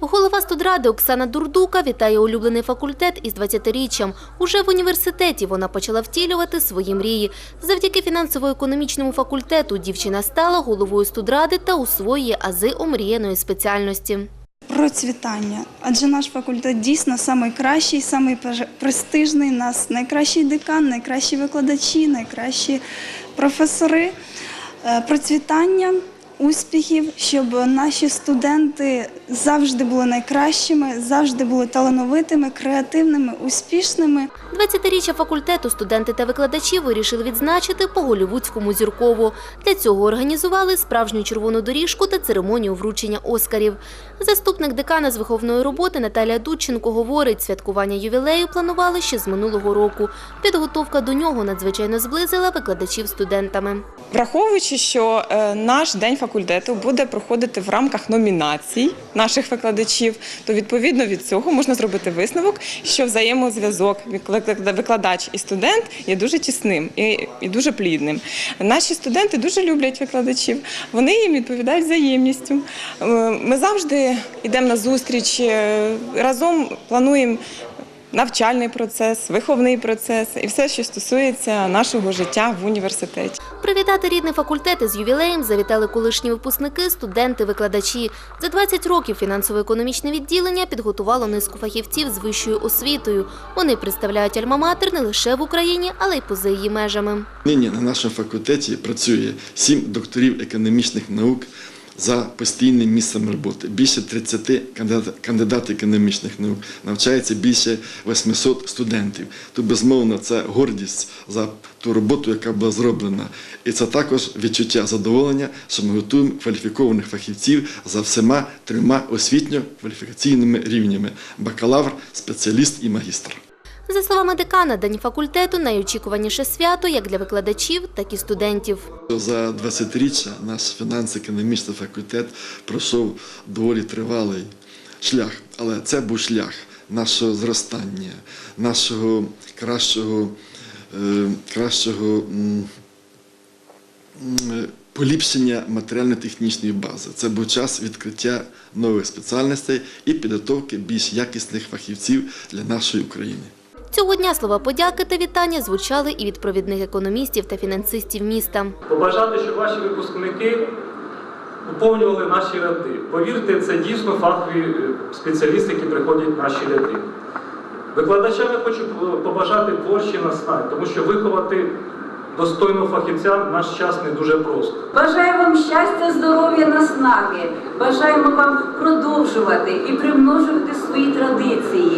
Голова студради Оксана Дурдука вітає улюблений факультет із 20-річчям. Уже в університеті вона почала втілювати свої мрії. Завдяки фінансово-економічному факультету дівчина стала головою студради та освоює ази омріяної спеціальності. Процвітання, адже наш факультет дійсно найкращий, самий пеж- престижний. У нас найкращий декан, найкращі викладачі, найкращі професори. Е, Процвітання, успіхів, щоб наші студенти завжди були найкращими, завжди були талановитими, креативними, успішними. 20-річчя факультету студенти та викладачі вирішили відзначити по голівудському зіркову. Для цього організували справжню червону доріжку та церемонію вручення Оскарів. Заступник декана з виховної роботи Наталія Дудченко говорить, святкування ювілею планували ще з минулого року. Підготовка до нього надзвичайно зблизила викладачів студентами. Враховуючи, що е, наш день факультету буде проходити в рамках номінацій наших викладачів, то відповідно від цього можна зробити висновок, що взаємозв'язок викладач і студент є дуже тісним і, і дуже плідним. Наші студенти дуже люблять викладачів, вони їм відповідають взаємністю. Е, Ми завжди йдемо на зустріч, е, разом плануємо. Навчальний процес, виховний процес і все, що стосується нашого життя в університеті. Привітати рідний факультет із ювілеєм завітали колишні випускники, студенти, викладачі. За 20 років фінансово-економічне відділення підготувало низку фахівців з вищою освітою. Вони представляють альма-матер не лише в Україні, але й поза її межами. Нині на нашому факультеті працює сім докторів економічних наук за постійним місцем роботи. Більше 30 кандидат- кандидатів економічних наук навчається більше 800 студентів. То безмовно це гордість за ту роботу, яка була зроблена. І це також відчуття задоволення, що ми готуємо кваліфікованих фахівців за всіма трьома освітньо-кваліфікаційними рівнями: бакалавр, спеціаліст і магістр. За словами декана, день факультету найочікуваніше свято як для викладачів, так і студентів. За 20-річчя наш фінансово-економічний факультет пройшов доволі тривалий шлях, але це був шлях нашого зростання, нашого кращого, е, кращого поліпшення матеріально-технічної бази. Це був час відкриття нових спеціальностей і підготовки більш якісних фахівців для нашої України. Цього дня слова подяки та вітання звучали і від провідних економістів та фінансистів міста. побажати, щоб ваші випускники поповнювали наші ряди. Повірте, це дійсно фахові е, спеціалісти, які приходять в наші ряди. Викладачам я хочу побажати творчі наснаги, тому що виховати достойного фахівця в наш час не дуже просто. Бажаю вам щастя, здоров'я, наснаги. Бажаємо вам продовжувати і примножувати свої традиції.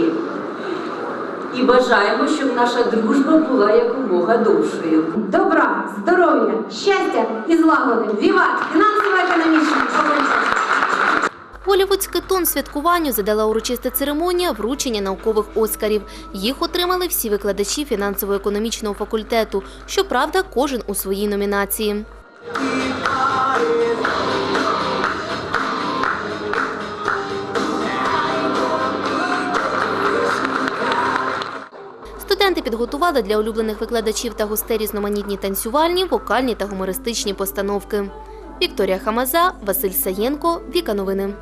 І бажаємо, щоб наша дружба була якомога довшою. Добра, здоров'я, щастя і злагоди. Віват! Фінансово-економічний факультет. Голівудський тон святкуванню задала урочиста церемонія вручення наукових оскарів. Їх отримали всі викладачі фінансово-економічного факультету. Щоправда, кожен у своїй номінації. Підготували для улюблених викладачів та гостей різноманітні танцювальні, вокальні та гумористичні постановки. Вікторія Хамаза, Василь Саєнко, Віка Новини.